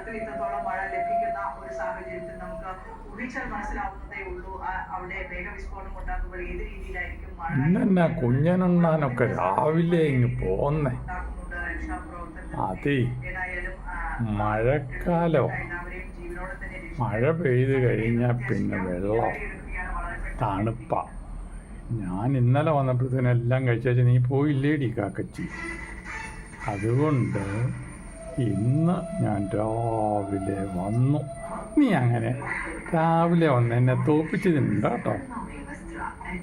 കേരളത്തിൽ ഇന്നത്തോളം മഴ ലഭിക്കുന്ന ഒരു സാഹചര്യത്തിൽ നമുക്ക് ഊഹിച്ചാൽ മനസ്സിലാവുന്നതേ ഉള്ളൂ. അവിടെ മേഘവിസ്ഫോടനം ഉണ്ടാകുമ്പോൾ ഏത് രീതിയിലായിരിക്കും മഴ കുഞ്ഞനുണ്ണാനൊക്കെ രാവിലെ ഇങ്ങ് പോന്നേ. അതേ. മഴക്കാലോ. മഴ പെയ്ത് കഴിഞ്ഞാൽ പിന്നെ വെള്ളം തണുപ്പ. ഞാൻ ഇന്നലെ വന്നപ്പോഴത്തേനും എല്ലാം കഴിച്ചു നീ പോയില്ലേടി കാക്കച്ചി? അതുകൊണ്ട് ഇന്ന് ഞാൻ രാവിലെ വന്നു. നീ അങ്ങനെ രാവിലെ വന്ന് എന്നെ തോപ്പിച്ചതിനുണ്ട് കേട്ടോ.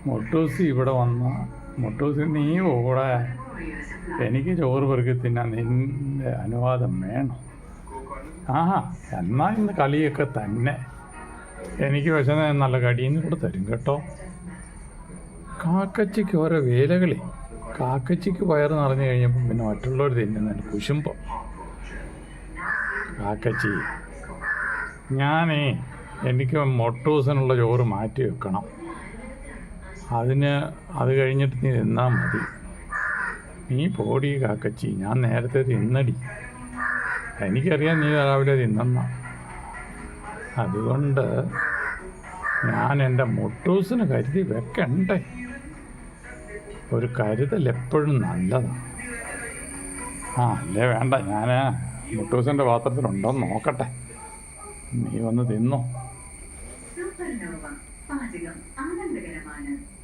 മൊട്ടൂസി ഇവിടെ വന്ന. മൊട്ടൂസി നീ കൂടെ എനിക്ക് ചോറ് പെറുക്കി തിന്നാൻ നിന്റെ അനുവാദം വേണം. ആഹാ എന്നാ ഇന്ന് കളിയൊക്കെ തന്നെ. എനിക്ക് വിശന്ന നല്ല കടിയെന്ന് കൂടെ തരും കേട്ടോ. കാക്കച്ചിക്ക് ഓരോ വേലകളി. കാക്കച്ചിക്ക് വയറ് നിറഞ്ഞു കഴിഞ്ഞപ്പോൾ പിന്നെ മറ്റുള്ളവർ തിന്നുന്നതിന് കുശുമ്പം. കാക്കച്ചി ഞാനേ എനിക്ക് മൊട്ടൂസിനുള്ള ചോറ് മാറ്റി വെക്കണം. അതിന് അത് കഴിഞ്ഞിട്ട് നീ തിന്നാൽ മതി. നീ പോടി കാക്കച്ചി ഞാൻ നേരത്തെ തിന്നടി. എനിക്കറിയാം നീ രാവിലെ തിന്നെന്ന. അതുകൊണ്ട് ഞാൻ എന്റെ മൊട്ടൂസിന് കരുതി വെക്കണ്ടേ. ഒരു കരുതൽ എപ്പോഴും നല്ലതാണ് ആ അല്ലേ വേണ്ട ഞാൻ മുട്ടൂസിന്റെ പാത്രത്തിലുണ്ടോന്ന് നോക്കട്ടെ. നീ വന്ന് തിന്നോ. സൂപ്പർനോവ പാചകം ആനന്ദകരമാണ്.